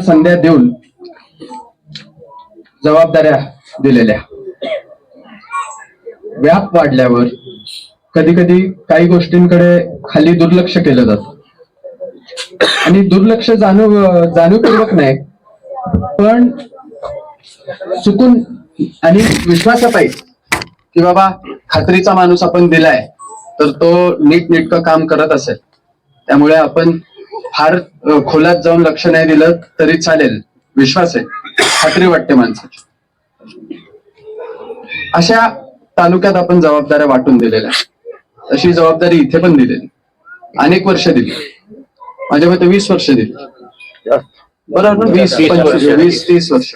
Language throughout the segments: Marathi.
संध्या देऊन जबाबदाऱ्या दिलेल्या. व्याप वाढल्यावर कधी कधी काही गोष्टींकडे खाली दुर्लक्ष केलं जात. आणि दुर्लक्ष जाणीव जाणीवपूर्वक नाही पण चुकून आणि विश्वासापाई की बाबा खात्रीचा माणूस आपण दिलाय तर तो नीट नेटकं काम करत असेल. त्यामुळे आपण फार खोलात जाऊन लक्ष नाही दिलं तरी चालेल. विश्वास आहे. खात्री वाटते माणसाची. अशा तालुक्यात आपण जबाबदाऱ्या वाटून दिलेल्या. तशी जबाबदारी इथे पण दिलेली. अनेक वर्ष दिली. माझ्या मते वीस वर्ष दिली. बरोबर वीस पंचवीस वीस तीस वर्ष.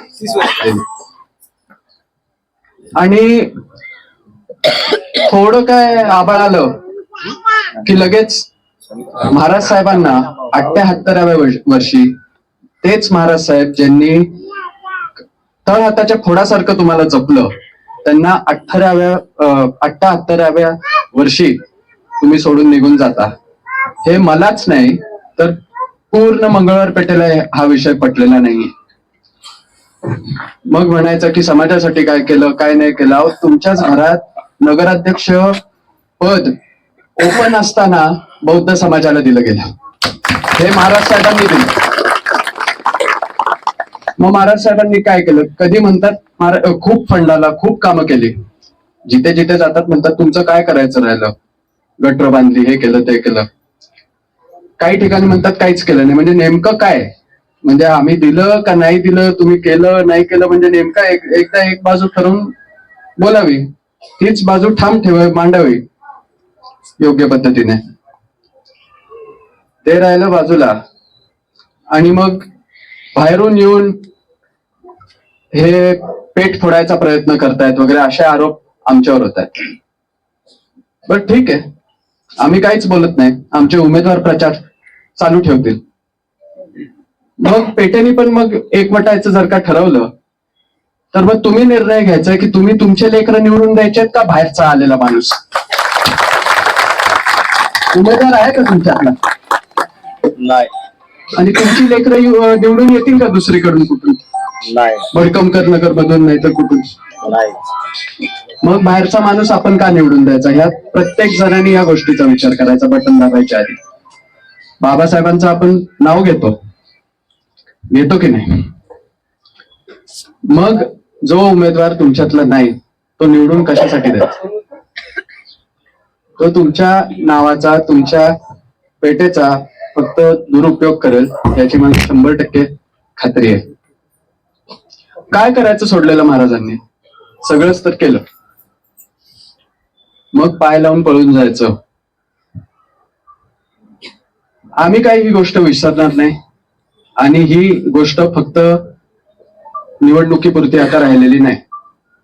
आणि थोडं काय आबाळ आलं की लगेच महाराज साहेबांना अठ्याहत्तराव्या वर्षी तेच महाराज साहेब ज्यांनी तळ हाताच्या फोडासारखं तुम्हाला जपलं त्यांना अठराव्या अठ्याहत्तराव्या वर्षी तुम्ही सोडून निघून जाता. हे मलाच नाही तर पूर्ण मंगळवार पेठेला हा विषय पटलेला नाहीये. मग म्हणायचं की समाजासाठी काय केलं काय नाही केलं? तुमच्याच घरात नगराध्यक्ष पद ओपन असताना बौद्ध समाजाला दिलं गेलं. हे महाराज साहेबांनी दिलं. मग महाराज साहेबांनी काय केलं? कधी म्हणतात खूप फंडाला खूप कामं केली. जिथे जिथे जातात म्हणतात तुमचं काय करायचं राहिलं? गटर बांधली हे केलं ते केलं. काही ठिकाणी म्हणतात काहीच केलं नाही. म्हणजे नेमकं काय? म्हणजे आम्ही दिलं का नाही दिलं तुम्ही केलं नाही केलं म्हणजे नेमका एक एकदा एक बाजू ठरवून बोलावी. तीच बाजू ठाम ठेवावी मांडावी. योग्य पद्धतीने. ते राहिलं बाजूला. आणि मग बाहेरून येऊन हे पेट फोडायचा प्रयत्न करतायत वगैरे असे आरोप आमच्यावर होत आहेत बर ठीक आहे. आम्ही काहीच बोलत नाही. आमचे उमेदवार प्रचार चालू ठेवतील. मग पेटेनी पण मग एकवटायचं जर का ठरवलं तर मग तुम्ही निर्णय घ्यायचा की तुम्ही तुमचे लेकर निवडून द्यायचे आहेत का बाहेरचा आलेला माणूस? उमेदवार आहे का तुमच्याकडे? नाही. आणि तुमची लेकरं निवडून येतील का दुसरीकडून कुठून? नाही. भडकमकर नगर मधून नाही तर कुठून? नाही. मग बाहेरचा माणूस आपण का निवडून द्यायचा? ह्या प्रत्येक जणांनी या गोष्टीचा विचार करायचा बटन दाबायच्या आधी. बाबासाहेबांचं आपण नाव घेतो. घेतो की नाही? मग जो उमेदवार तुमच्यातला नाही तो निवडून कशासाठी द्यायचा? तो तुमच्या नावाचा तुमच्या पेटेचा फक्त दुरुपयोग करेल याची मला शंभर टक्के खात्री आहे. काय करायचं सोडलेलं महाराजांनी? सगळंच तर केलं. मग पाय लावून पळून जायचं. आम्ही काही ही गोष्ट विसरणार नाही. आणि ही गोष्ट फक्त निवडणुकीपुरती आता राहिलेली नाही.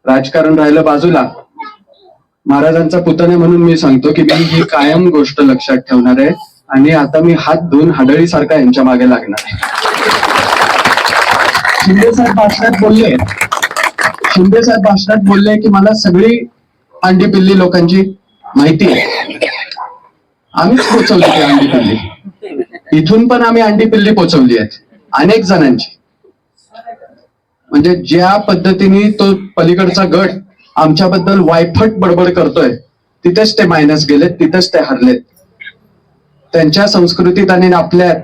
राजकारण राहिलं बाजूला. महाराजांचा पुतणे म्हणून मी सांगतो की मी ही कायम गोष्ट लक्षात ठेवणार आहे. आणि आता मी हात धुवून हाडळी सारखा यांच्या मागे लागणार शिंदे साहेब भाषणात बोलले. शिंदे साहेब भाषणात बोलले की मला सगळी अंडी पिल्ली लोकांची माहिती आहे. आम्हीच पोचवली ती अंडी पिल्ली. इथून पण आम्ही अंडी पिल्ली पोचवली आहेत अनेक जणांची. म्हणजे ज्या पद्धतीने तो पलीकडचा गट आमच्याबद्दल वायफट बडबड करतोय तिथेच ते मायनस गेलेत तिथेच ते हरलेत. त्यांच्या संस्कृतीत आणि आपल्यात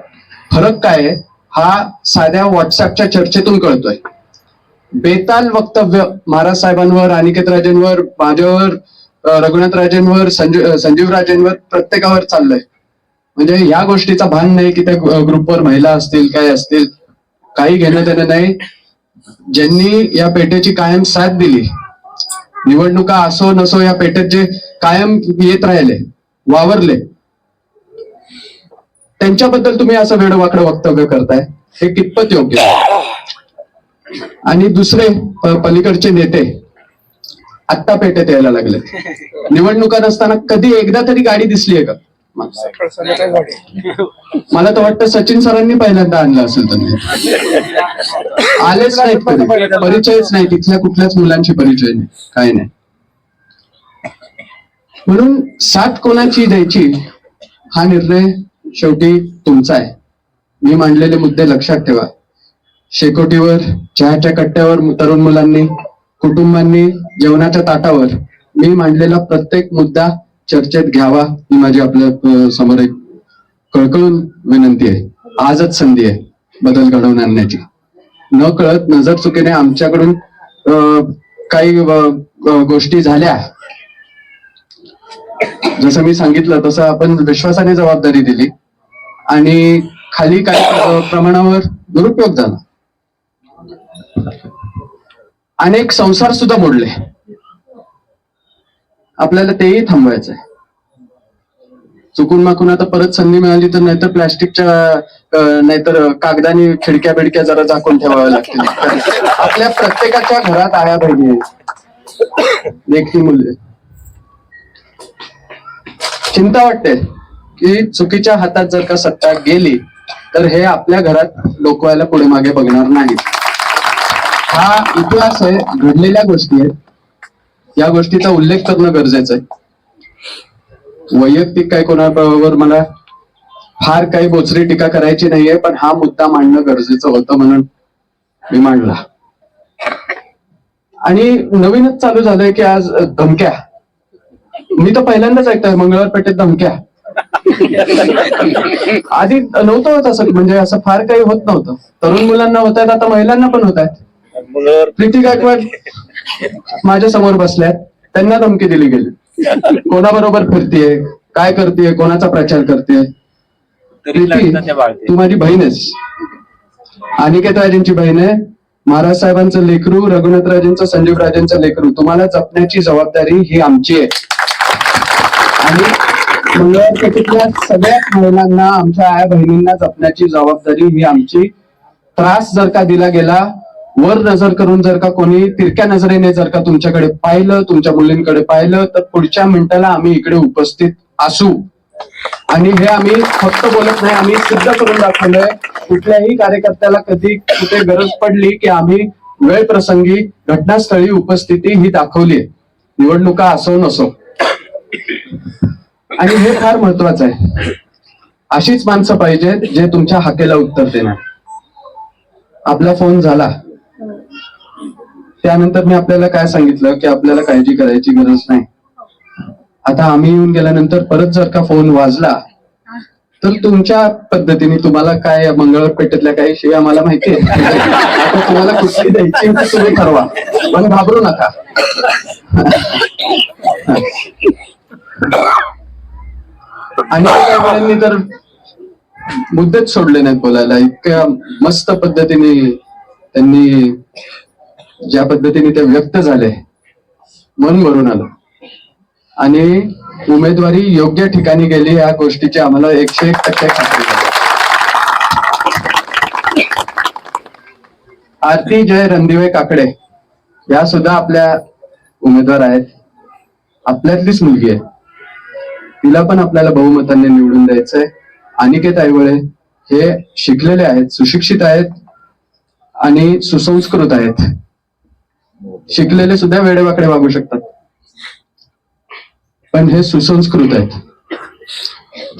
फरक काय हा साध्या व्हॉट्सअपच्या चर्चेतून कळतोय. बेताल वक्तव्य महाराज साहेबांवर अनिकेत राजेंवर माझ्यावर रघुनाथ राजेंवर संजीव संजीव राजेंवर प्रत्येकावर चाललंय. म्हणजे या गोष्टीचा भान नाही की त्या ग्रुपवर महिला असतील काय असतील काही घेणं देणं नाही. ज्यांनी या पेठेची कायम साथ दिली निवडणुका असो नसो या पेठेत जे कायम येत राहिले वावरले त्यांच्याबद्दल तुम्ही असं वेडवाकडं वक्तव्य करताय. हे कितपत योग्य आणि दुसरे पलीकडचे नेते आत्ता पेटेत यायला लागले निवडणुका नसताना कधी एकदा तरी गाडी दिसली आहे का? मला तर वाटतं सचिन सरांनी पहिल्यांदा आणलं असेल त्यांनी आलेच नाहीत परिचयच नाही. तिथल्या कुठल्याच मुलांची परिचय नाही. काय नाही. म्हणून साथ कोणाची द्यायची? हा निर्णय शेवटी तुमचा आहे. मी मांडलेले मुद्दे लक्षात ठेवा. शेकोटीवर चहाच्या कट्ट्यावर तरुण मुलांनी कुटुंबांनी जेवणाच्या ताटावर मी मांडलेला प्रत्येक मुद्दा चर्चेत घ्यावा ही माझी आपल्यासमोर एक कळकळून विनंती आहे. आजच संधी आहे बदल घडवून आणण्याची. न कळत नजर चुकीने आमच्याकडून काही गोष्टी झाल्या जसं मी सांगितलं तसं आपण विश्वासाने जबाबदारी दिली आणि खाली काही प्रमाणावर दुरुपयोग झाला. अनेक संसार सुद्धा मोडले. आपल्याला तेही थांबवायचंय. चुकून माकून आता परत संधी मिळाली तर नाहीतर प्लॅस्टिकच्या नाहीतर कागदाने खिडक्या बिडक्या जरा झाकून ठेवाव्या लागतील. आपल्या प्रत्येकाच्या घरात आया बहिणी आहेत. लेखी मूल्य. चिंता वाटते की चुकीच्या हातात जर का सत्ता गेली तर हे आपल्या घरात डोकवायला पुढे मागे बघणार नाही. हा इतिहास आहे घडलेल्या गोष्टी आहेत. या गोष्टीचा उल्लेख करणं गरजेचं आहे. वैयक्तिक काय कोणाबरोबर मला फार काही बोचरी टीका करायची नाहीये पण हा मुद्दा मांडणं गरजेचं होतं म्हणून मी मांडला. आणि नवीनच चालू झालंय की आज धमक्या. मी तर पहिल्यांदाच ऐकतोय मंगळवार पेठेत धमक्या. आधी नव्हतं होत असं म्हणजे असं फार काही होत नव्हतं. तरुण मुलांना होत आहेत आता महिलांना पण होत आहेत. मुलावर प्रीती गायकवाड माझ्यासमोर बसल्यात त्यांना धमकी दिली गेली. कोणाबरोबर फिरतीये काय करतेय कोणाचा प्रचार करते तू माझी बहीण आहेस. अनिकेत राजेंची बहीण आहे महाराज साहेबांचं लेकरू रघुनाथ राजेंचं संजीव राजेंचं लेकरू. तुम्हाला जपण्याची जबाबदारी ही आमची आहे. आणि मंगळवारपेठेतल्या सगळ्याच महिलांना आमच्या आया बहिणींना जपण्याची जबाबदारी ही आमची. त्रास जर का दिला गेला वर नजर करून जर का कोणी तिरक्या नजरेने जर का तुमच्याकडे पाहिलं तुमच्या मुलींकडे पाहिलं तर पुढच्या मिनिटाला आम्ही इकडे उपस्थित असू. आणि हे आम्ही फक्त बोलत नाही आम्ही सिद्ध करून दाखवलंय कुठल्याही कार्यकर्त्याला कधी कुठे गरज पडली की आम्ही वेळ प्रसंगी घटनास्थळी उपस्थिती ही दाखवली निवडणुका असो नसो. आणि हे फार महत्वाचं आहे. अशीच माणसं पाहिजेत जे तुमच्या हाकेला उत्तर देणार. आपला फोन झाला. त्यानंतर मी आपल्याला काय सांगितलं? की आपल्याला काळजी करायची गरज नाही. आता आम्ही येऊन गेल्यानंतर परत जर का फोन वाजला तर तुमच्या पद्धतीने तुम्हाला काय मंगळवार पेठेतल्या काही शिवाय आम्हाला माहिती आहे आता तुम्हाला कुठली द्यायची तुम्ही ठरवा. पण घाबरू नका. आणि तर मुद्देच सोडले नाहीत बोलायला. इतक्या मस्त पद्धतीने त्यांनी ज्या पद्धतीने ते व्यक्त झाले मन भरून आलं. आणि उमेदवारी योग्य ठिकाणी गेली या गोष्टीची आम्हाला एकशे एक टक्के खात्री आरती जय रणदिवे काकडे या सुद्धा आपल्या उमेदवार आहेत. आपल्यातलीच मुलगी आहे. तिला पण आपल्याला बहुमताने निवडून द्यायचंय. अनिकेत ऐवळे हे शिकलेले आहेत सुशिक्षित आहेत आणि सुसंस्कृत आहेत. शिकलेले सुद्धा वेडेवाकडे वागू शकतात. पण हे सुसंस्कृत आहेत.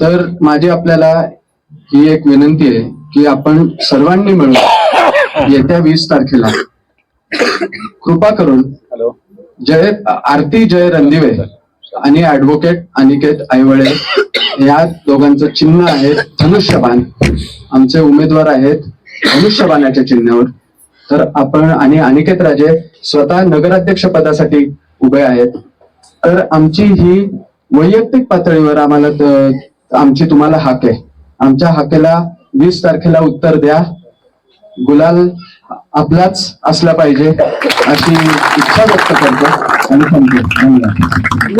तर माझी आपल्याला ही एक विनंती आहे की आपण सर्वांनी मिळून येत्या वीस तारखेला कृपा करून हॅलो. जय आरती जय रणदिवे. आणि ऍडव्होकेट अनिकेत आईवळे या दोघांचं चिन्ह आहे धनुष्यबाण. आमचे उमेदवार आहेत धनुष्यबाणाच्या चिन्हावर. तर आपण आणि अनिकेत राजे स्वतः नगराध्यक्ष पदासाठी उभे आहेत. तर आमची ही वैयक्तिक पातळीवर आम्हाला आमची तुम्हाला हाक. आहे आमच्या हाकेला वीस तारखेला उत्तर द्या. गुलाल आपलाच असला पाहिजे अशी इच्छा व्यक्त करतो आणि थांबतो धन्यवाद.